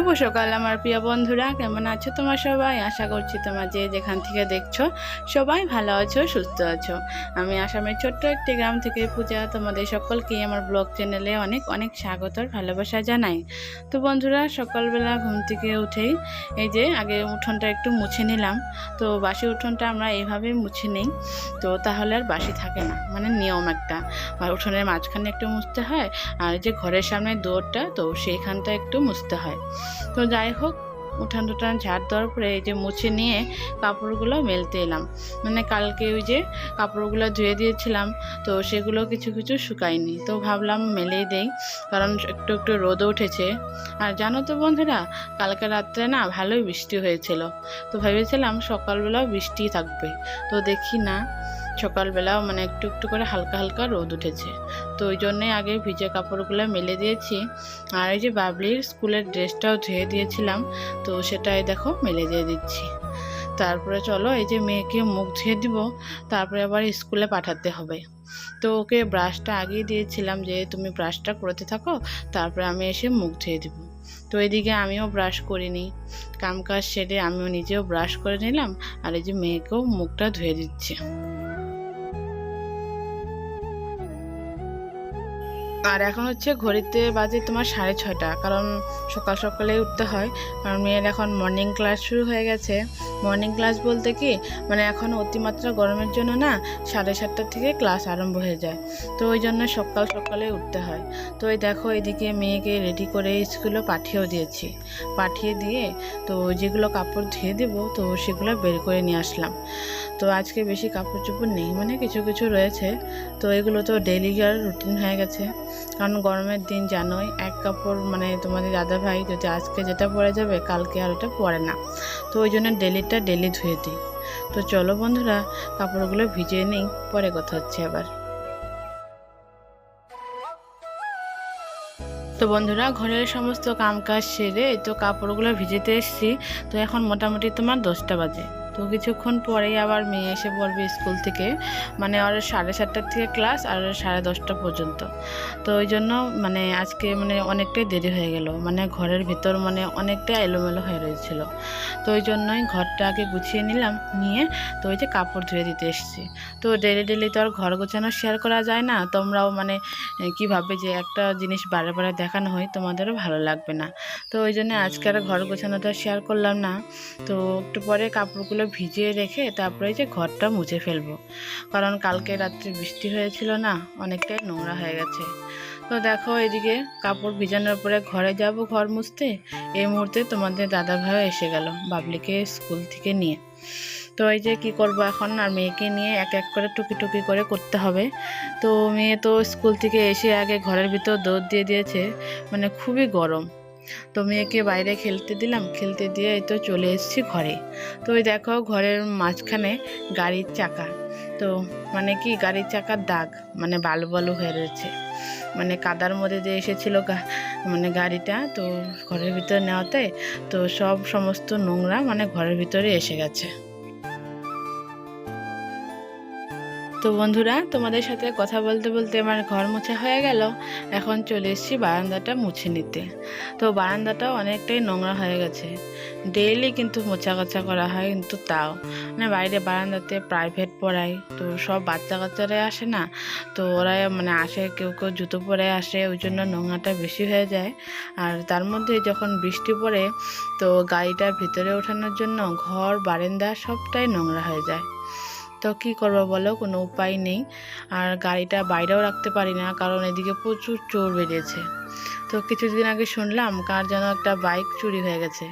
শুভ সকাল আমার প্রিয় বন্ধুরা, কেমন আছো তোমার সবাই? আশা করছি তোমার যে যেখান থেকে দেখছ সবাই ভালো আছো, সুস্থ আছো। আমি আসামের ছোট্ট একটি গ্রাম থেকে পূজা তোমাদের সকলকে আমার ব্লগ চ্যানেলে অনেক অনেক স্বাগতর ভালোবাসা জানাই। তো বন্ধুরা, সকালবেলা ঘুম থেকে উঠেই এই যে আগে উঠোনটা একটু মুছে নিলাম। তো বাসি উঠোনটা আমরা এইভাবে মুছে নিই, তো তাহলে আর বাসি থাকে না মানে নিয়ম একটা। আর উঠোনের মাঝখানে একটু মুছতে হয়, আর যে ঘরের সামনে দৌড়টা তো সেইখানটা একটু মুছতে হয়। তো যাই হোক, উঠান টুঠান ঝাড় দেওয়ার পরে এই যে মুছে নিয়ে কাপড়গুলো মেলতে এলাম। মানে কালকে ওই যে কাপড়গুলো ধুয়ে দিয়েছিলাম, তো সেগুলো কিছু কিছু শুকায়নি। তো ভাবলাম মেলেই দেই, কারণ একটু একটু রোদ উঠেছে। আর জানো তো বন্ধুরা, কালকে রাত্রে না ভালোই বৃষ্টি হয়েছিল। তো ভেবেছিলাম সকালবেলাও বৃষ্টি থাকবে। তো দেখি না সকালবেলাও মানে একটু একটু করে হালকা হালকা রোদ উঠেছে। তো ওই জন্যই আগে ভিজে কাপড়গুলো মেলে দিয়েছি। আর এই যে বাবলির স্কুলের ড্রেসটাও ধুয়ে দিয়েছিলাম, তো সেটাই দেখো মেলে দিয়ে দিচ্ছি। তারপরে চলো এই যে মেয়েকে মুখ ধুয়ে দিব, তারপরে আবার স্কুলে পাঠাতে হবে। তো ওকে ব্রাশটা আগিয়ে দিয়েছিলাম যে তুমি ব্রাশটা করতে থাকো, তারপরে আমি এসে মুখ ধুয়ে দিব। তো এদিকে আমিও ব্রাশ করিনি, কাম কাজ সেরে আমিও নিজেও ব্রাশ করে নিলাম, আর এই যে মেয়েকেও মুখটা ধুয়ে দিচ্ছি। আর এখন হচ্ছে ঘড়িতে বাজে তোমার সাড়ে ছয়টা, কারণ সকাল সকালে উঠতে হয়। কারণ মেয়ের এখন মর্নিং ক্লাস শুরু হয়ে গেছে। মর্নিং ক্লাস বলতে কি মানে এখন অতিমাত্রা গরমের জন্য না সাড়ে সাতটা থেকে ক্লাস আরম্ভ হয়ে যায়। তো ওই জন্য সকাল সকালে উঠতে হয়। তো এই দেখো, এদিকে মেয়েকে রেডি করে স্কুলে পাঠিয়েও দিয়েছি। পাঠিয়ে দিয়ে তো যেগুলো কাপড় ধুয়ে দেবো, তো সেগুলো বের করে নিয়ে আসলাম। তো আজকে বেশি কাপড় চোপড় নেই মানে কিছু কিছু রয়েছে। তো এগুলো তো ডেলি আর রুটিন হয়ে গেছে। কারণ গরমের দিন জানোই, এক কাপড় মানে তোমাদের দাদা ভাই যদি আজকে যেটা পরে যাবে, কালকে আর ওটা পরে না। তো ওই জন্য ডেলিটা ডেলি ধুয়ে দিই। তো চলো বন্ধুরা, কাপড়গুলো ভিজিয়ে নিই, পরে কথা হচ্ছে আবার। তো বন্ধুরা, ঘরের সমস্ত কামকাজ সেরে তো কাপড়গুলো ভিজেতে এসেছি। তো এখন মোটামুটি তোমার দশটা বাজে। তো কিছুক্ষণ পরেই আবার মেয়ে এসে পড়বে স্কুল থেকে মানে ওর সাড়ে সাতটার থেকে ক্লাস আর সাড়ে দশটা পর্যন্ত। তো ওই জন্য মানে আজকে মানে অনেকটাই দেরি হয়ে গেল মানে ঘরের ভিতর মানে অনেকটাই এলোমেলো হয়ে রয়েছিল। তো ওই জন্যই ঘরটা আগে গুছিয়ে নিলাম, নিয়ে তো ওই যে কাপড় ধুয়ে দিতে এসেছি। তো ডেলি ডেলি তো আর ঘর গোছানো শেয়ার করা যায় না, তোমরাও মানে কী ভাবে যে একটা জিনিস বারে বারে দেখানো হয় তোমাদেরও ভালো লাগবে না। তো ওই জন্য আজকে আর ঘর গোছানোটা শেয়ার করলাম না। তো একটু পরে কাপড়গুলো ভিজিয়ে রেখে তারপরে যে ঘরটা মুছে ফেলব। কারণ কালকে রাত্রে বৃষ্টি হয়েছিল না, অনেকটাই নোংরা হয়ে গেছে। তো দেখো এদিকে কাপড় ভিজানোর পরে ঘরে যাব ঘর মুছতে। এই মুহূর্তে তোমাদের দাদা ভাইও এসে গেল বাবলিকে স্কুল থেকে নিয়ে। তো এই যে কি করব এখন? আর মেয়েকে নিয়ে এক এক করে টুকি টুকি করে করতে হবে। তো মেয়ে তো স্কুল থেকে এসে আগে ঘরের ভিতর দৌড় দিয়ে দিয়েছে। মানে খুবই গরম। তো মেয়েকে বাইরে খেলতে দিলাম, খেলতে দিয়ে এই তো চলে এসেছি ঘরে। তো ওই দেখো ঘরের মাঝখানে গাড়ির চাকা। তো মানে কি গাড়ির চাকার দাগ মানে বালু বালু হয়ে রয়েছে। মানে কাদার মধ্যে দিয়ে এসেছিল মানে গাড়িটা তো ঘরের ভিতরে নেওয়াতে তো সব সমস্ত নোংরা মানে ঘরের ভিতরে এসে গেছে। তো বন্ধুরা, তোমাদের সাথে কথা বলতে বলতে আমার ঘর মোছা হয়ে গেল। এখন চলে এসেছি বারান্দাটা মুছে নিতে। তো বারান্দাটাও অনেকটাই নোংরা হয়ে গেছে। ডেইলি কিন্তু মোছা কাচা করা হয় কিন্তু তাও। মানে বাইরে বারান্দাতে প্রাইভেট পড়াই তো সব বাচ্চা কাচ্চারাই আসে না। তো ওরা মানে আসে, কেউ কেউ জুতো পরে আসে, ওই জন্য নোংরাটা বেশি হয়ে যায়। আর তার মধ্যে যখন বৃষ্টি পড়ে, তো গাড়িটা ভিতরে ওঠানোর জন্য ঘর, বারান্দা সবটাই নোংরা হয়ে যায়। তো কী করব বলো? কোনো উপায় নেই। আর গাড়িটা বাইরেও রাখতে পারি না, কারণ এদিকে প্রচুর চোর বেরিয়েছে। তো কিছুদিন আগে শুনলাম কার যেন একটা বাইক চুরি হয়ে গেছে।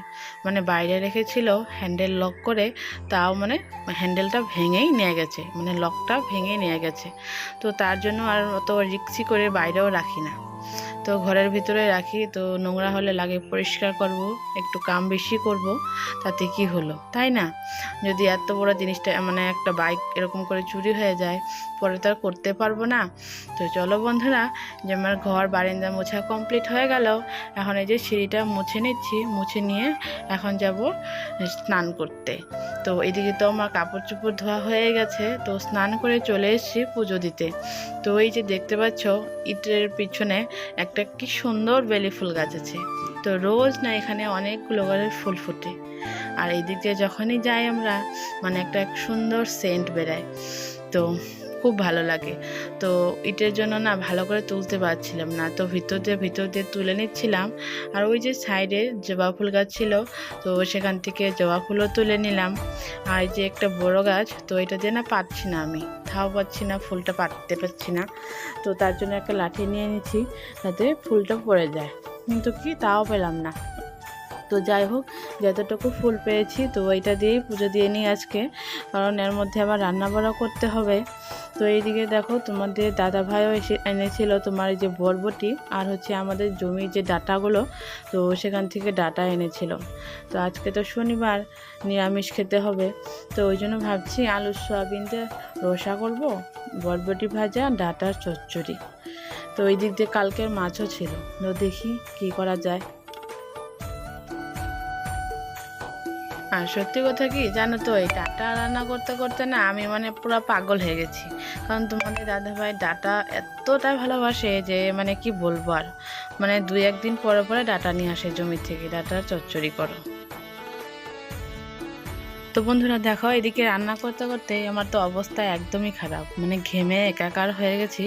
মানে বাইরে রেখেছিল হ্যান্ডেল লক করে, তাও মানে হ্যান্ডেলটা ভেঙেই নিয়ে গেছে। মানে লকটা ভেঙে নিয়ে গেছে। তো তার জন্য আর অত রিক্সি করে বাইরেও রাখি না। তো ঘরের ভিতরে রাখি, তো নোংরা হলে লাগে পরিষ্কার করব, একটু কাম বেশি করব, তাতে কি হলো? তাই না? যদি এত বড় জিনিসটা মানে একটা বাইক এরকম করে চুরি হয়ে যায় পরে তো আর করতে পারব না। তো চলো বন্ধুরা, যে আমার ঘর বারান্দা মোছা কমপ্লিট হয়ে গেল। এখন এই যে সিঁড়িটা মুছে নিচ্ছি, মুছে নিয়ে এখন যাব স্নান করতে। তো এদিকে তো আমার কাপড় চোপড় ধোয়া হয়ে গেছে, তো স্নান করে চলে এসেছি পুজো দিতে। তো এই যে দেখতে পাচ্ছ, ইটের পিছনে একটা কি সুন্দর বেলি ফুল গাছ আছে। তো রোজ না এখানে অনেকগুলো করে ফুল ফুটে। আর এইদিকে যখনই যাই আমরা মানে একটা সুন্দর সেন্ট বেরায়। তো খুব ভালো লাগে। তো ইটের জন্য না ভালো করে তুলতে পারছিলাম না। তো ভিতর দিয়ে ভিতর দিয়ে তুলে নিচ্ছিলাম। আর ওই যে সাইডে জবা ফুল গাছ ছিল, তো সেখান থেকে জবা ফুলও তুলে নিলাম। আর যে একটা বড় গাছ, তো এটা দিয়ে না পাচ্ছি না আমি। তাও পাচ্ছি না, ফুলটা পাততে পারছি না। তো তার জন্য একটা লাঠি নিয়ে নিচ্ছি যাতে ফুলটা পড়ে যায়। কিন্তু কি তাও পেলাম না। তো যাই হোক, যতটুকু ফুল পেয়েছি তো ওইটা দিয়েই পুজো দিয়ে নিই আজকে। কারণ এর মধ্যে আবার রান্না বাড়া করতে হবে। তো এইদিকে দেখো, তোমাদের দাদা ভাইও এসে এনেছিল তোমার যে বরবটি আর হচ্ছে আমাদের জমির যে ডাটাগুলো, তো সেখান থেকে ডাটা এনেছিল। তো আজকে তো শনিবার, নিরামিষ খেতে হবে। তো ওই জন্য ভাবছি আলু সয়াবিন দিয়ে রসা করব, বরবটি ভাজা, ডাটার চচ্চড়ি। তো ওই দিক দিয়ে কালকের মাছও ছিল। তো দেখি কি করা যায়। আর সত্যি কথা কি, জানো তো, এই ডাটা রান্না করতে করতে না আমি মানে পুরো পাগল হয়ে গেছি। কারণ তোমাদের দাদাভাই ডাটা এতটাই ভালোবাসে যে মানে কি বলব আর? মানে দুই একদিন পরে পরে ডাটা নিয়ে আসে জমি থেকে ডাটা চচ্চড়ি করো। তো বন্ধুরা দেখো, এদিকে রান্না করতে করতে আমার তো অবস্থা একদমই খারাপ। মানে ঘেমে একাকার হয়ে গেছি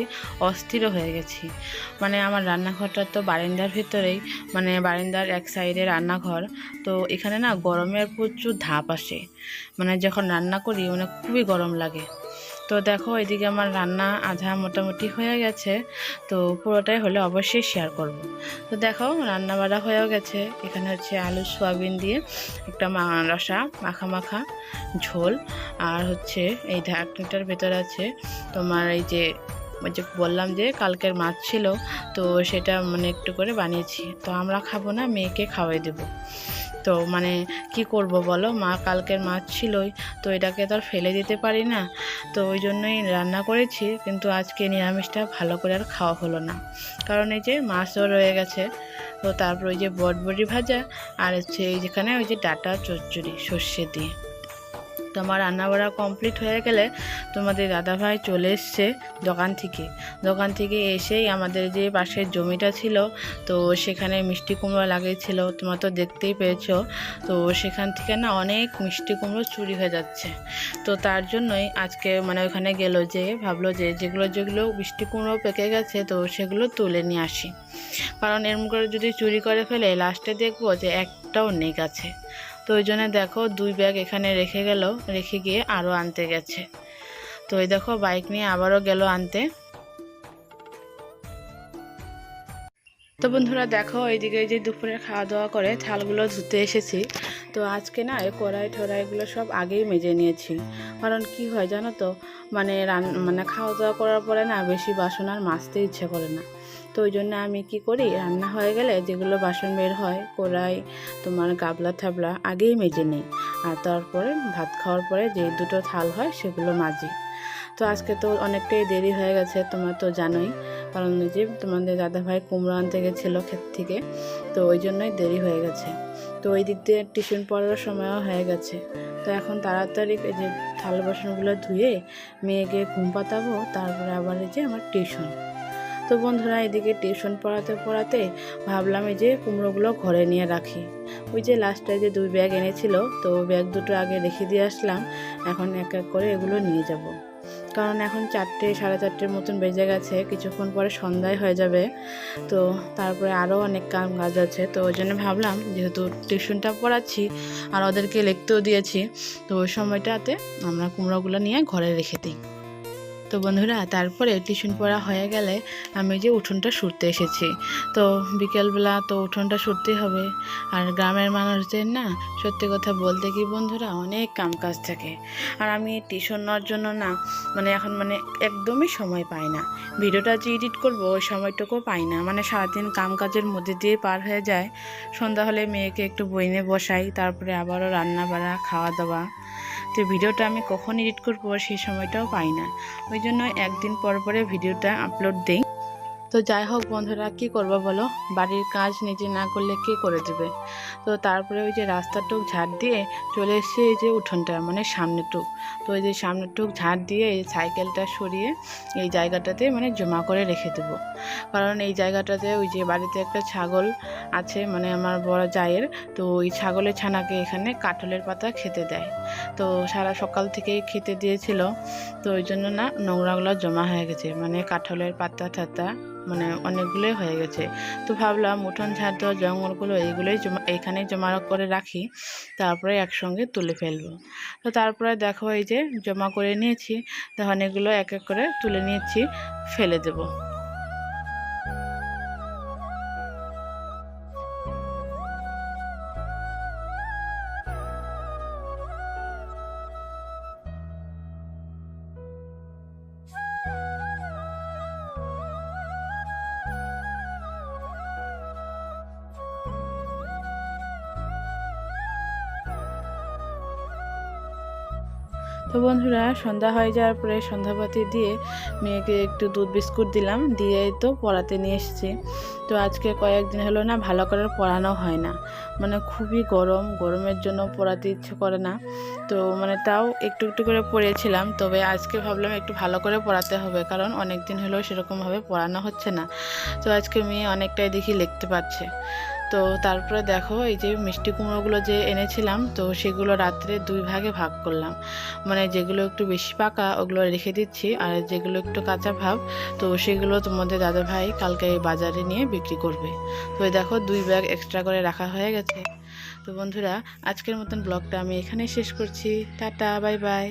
অস্থিরও হয়ে গেছি। মানে আমার রান্নাঘরটা তো বারিন্দার ভিতরেই মানে বারিন্দার এক সাইডে রান্নাঘর। তো এখানে না গরমের প্রচুর ধাপ আসে। মানে যখন রান্না করি মানে খুবই গরম লাগে। তো দেখো, এদিকে আমার রান্না আধা মোটামুটি হয়ে গেছে। তো পুরোটাই হলে অবশ্যই শেয়ার করব। তো দেখো, রান্না বাড়া হয়েও গেছে। এখানে হচ্ছে আলু, সোয়াবিন দিয়ে একটা মা- রসা, মাখা মাখা, ঝোল। আর হচ্ছে এই ঢাকনিটার ভেতর আছে তোমার এই যে যে বললাম যে কালকের মাছ ছিল, তো সেটা মানে একটু করে বানিয়েছি। তো আমরা খাব না, মেয়েকে খাওয়াই দেবো। তো মানে কি করব বলো? মা কালকের মাছ ছিলই, তো এটাকে তো আর ফেলে দিতে পারি না। তো ওই জন্যই রান্না করেছি, কিন্তু আজকে নিরামিষটা ভালো করে আর খাওয়া হলো না। কারণ এই যে মাছও রয়ে গেছে, তো তারপর ওই যে বটবড়ি ভাজা, আর হচ্ছে এই যেখানে ওই যে ডাটা চচ্চড়ি, সর্ষে দিয়ে। তো আমার রান্নাবাড়া কমপ্লিট হয়ে গেলে তোমাদের দাদাভাই চলে এসছে দোকান থেকে। দোকান থেকে এসেই আমাদের যে পাশের জমিটা ছিল, তো সেখানে মিষ্টি কুমড়ো লাগিয়েছিল, তোমরা তো দেখতেই পেয়েছ। তো সেখান থেকে না অনেক মিষ্টি কুমড়ো চুরি হয়ে যাচ্ছে। তো তার জন্যই আজকে মানে ওখানে গেল যে, ভাবলো যে যেগুলো যেগুলো মিষ্টি কুমড়ো পেকে গেছে, তো সেগুলো তুলে নিয়ে আসি। কারণ এরম করে যদি চুরি করে ফেলে, লাস্টে দেখব যে একটাও নেই গাছে। তো ওই জন্য দেখো দুই ব্যাগ এখানে রেখে গেল, রেখে গিয়ে আরও আনতে গেছে। তো এই দেখো বাইক নিয়ে আবারও গেল আনতে। তো বন্ধুরা দেখো এইদিকে এই যে দুপুরে খাওয়া দাওয়া করে থালগুলো ধুতে এসেছি। তো আজকে না এই কড়াই ঠড়াইগুলো সব আগেই মেজে নিয়েছি। কারণ কি হয় জানো তো? মানে রান মানে খাওয়া দাওয়া করার পরে না বেশি বাসন আর মাজতে ইচ্ছে করে না। তো ওই জন্য আমি কি করি? রান্না হয়ে গেলে যেগুলো বাসন বের হয়, কড়াই, তোমার গাবলা থাবলা আগেই মেজে নিই। আর তারপরে ভাত খাওয়ার পরে যে দুটো থাল হয় সেগুলো মাজি। তো আজকে তো অনেকটাই দেরি হয়ে গেছে, তোমার তো জানোই। কারণ যে তোমাদের দাদাভাই কুমড়ো আনতে গেছিল ক্ষেত থেকে, তো ওই জন্যই দেরি হয়ে গেছে। তো ওই দিক দিয়ে টিউশন পড়ার সময়ও হয়ে গেছে। তো এখন তাড়াতাড়ি এই যে থাল বাসনগুলো ধুয়ে মেয়েকে ঘুম পাতাবো, তারপরে আবার এই যে আমার টিউশন। তো বন্ধুরা, এদিকে টিউশন পড়াতে পড়াতে ভাবলাম এই যে কুমড়োগুলো ঘরে নিয়ে রাখি। ওই যে লাস্টে যে দুই ব্যাগ এনেছিল, তো ব্যাগ দুটো আগে রেখে দিয়ে আসলাম। এখন এক এক করে এগুলো নিয়ে যাব। কারণ এখন চারটে, সাড়ে চারটের মতন বেজে গেছে, কিছুক্ষণ পরে সন্ধ্যায় হয়ে যাবে। তো তারপরে আরও অনেক কাম কাজ আছে, তো ওই জন্য ভাবলাম যেহেতু টিউশনটা পড়াচ্ছি আর ওদেরকে লিখতেও দিয়েছি, তো ওই সময়টাতে আমরা কুমড়োগুলো নিয়ে ঘরে রেখে দিই। তো বন্ধুরা, তারপরে টিউশন পড়া হয়ে গেলে আমি যে উঠোনটা শুরতে এসেছি। তো বিকেলবেলা তো উঠোনটা শুরতেই হবে। আর গ্রামের মানুষদের না, সত্যি কথা বলতে কি বন্ধুরা, অনেক কাম কাজ থাকে। আর আমি টিউশন নেওয়ার জন্য না মানে এখন মানে একদমই সময় পাই না। ভিডিওটা যে এডিট করব, ওই সময়টুকু পাই না। মানে সারাদিন কাম কাজের মধ্যে দিয়ে পার হয়ে যায়। সন্ধ্যা হলে মেয়েকে একটু বইনে বসাই, তারপরে আবারও রান্না বাড়া খাওয়া দাওয়া তো ভিডিওটা আমি কখন এডিট করব সেই সময়টাও পাই না। ওই জন্য একদিন পর পরে ভিডিওটা আপলোড দিই। তো যাই হোক বন্ধুরা, কি করব বলো? বাড়ির কাজ নিজে না করলে কে করে দেবে? তো তারপরে ওই যে রাস্তাটুক ঝাড় দিয়ে চলে এসেছে এই যে উঠোনটা মানে সামনেটুক। তো ওই যে সামনেটুক ঝাড় দিয়ে এই সাইকেলটা সরিয়ে এই জায়গাটাতে মানে জমা করে রেখে দেবো। কারণ এই জায়গাটাতে ওই যে বাড়িতে একটা ছাগল আছে মানে আমার বড় জায়ের, তো ওই ছাগলের ছানাকে এখানে কাঠলের পাতা খেতে দেয়। তো সারা সকাল থেকেই খেতে দিয়েছিল, তো ওই জন্য না নোংরাগুলো জমা হয়ে গেছে মানে কাঠলের পাতা টাতা মানে অনেকগুলোই হয়ে গেছে। তো ভাবলাম উঠোন ঝাড় দেওয়া জঙ্গলগুলো এইগুলোই জমা এখানেই জমা করে রাখি। তারপরে একসঙ্গে তুলে ফেলব। তো তারপরে দেখো এই যে জমা করে নিয়েছি। তো অনেকগুলো এক এক করে তুলে নিয়েছি, ফেলে দেবো। তো বন্ধুরা, সন্ধ্যা হয়ে যাওয়ার পরে সন্ধ্যাবাতি দিয়ে মেয়েকে একটু দুধ বিস্কুট দিলাম দিয়ে তো পড়াতে নিয়ে এসেছি। তো আজকে কয়েকদিন হলো না, ভালো করে পড়ানো হয় না। মানে খুবই গরম, গরমের জন্য পড়াতে ইচ্ছে করে না। তো মানে তাও একটু একটু করে পড়েছিলাম, তবে আজকে ভাবলাম একটু ভালো করে পড়াতে হবে, কারণ অনেক দিন হলেও সেরকমভাবে পড়ানো হচ্ছে না। তো আজকে মেয়ে অনেকটাই দেখি লিখতে পারছে। তো তারপরে দেখো এই যে মিষ্টি কুমড়োগুলো যে এনেছিলাম, তো সেগুলো রাত্রে দুই ভাগে ভাগ করলাম। মানে যেগুলো একটু বেশি পাকা, ওগুলো রেখে দিচ্ছি, আর যেগুলো একটু কাঁচা ভাব, তো সেগুলো তোমাদের দাদা ভাই কালকে বাজারে নিয়ে বিক্রি করবে। তো দেখো দুই ব্যাগ এক্সট্রা করে রাখা হয়ে গেছে। তো বন্ধুরা, আজকের মতন ব্লগটা আমি এখানেই শেষ করছি। Tata, bye bye.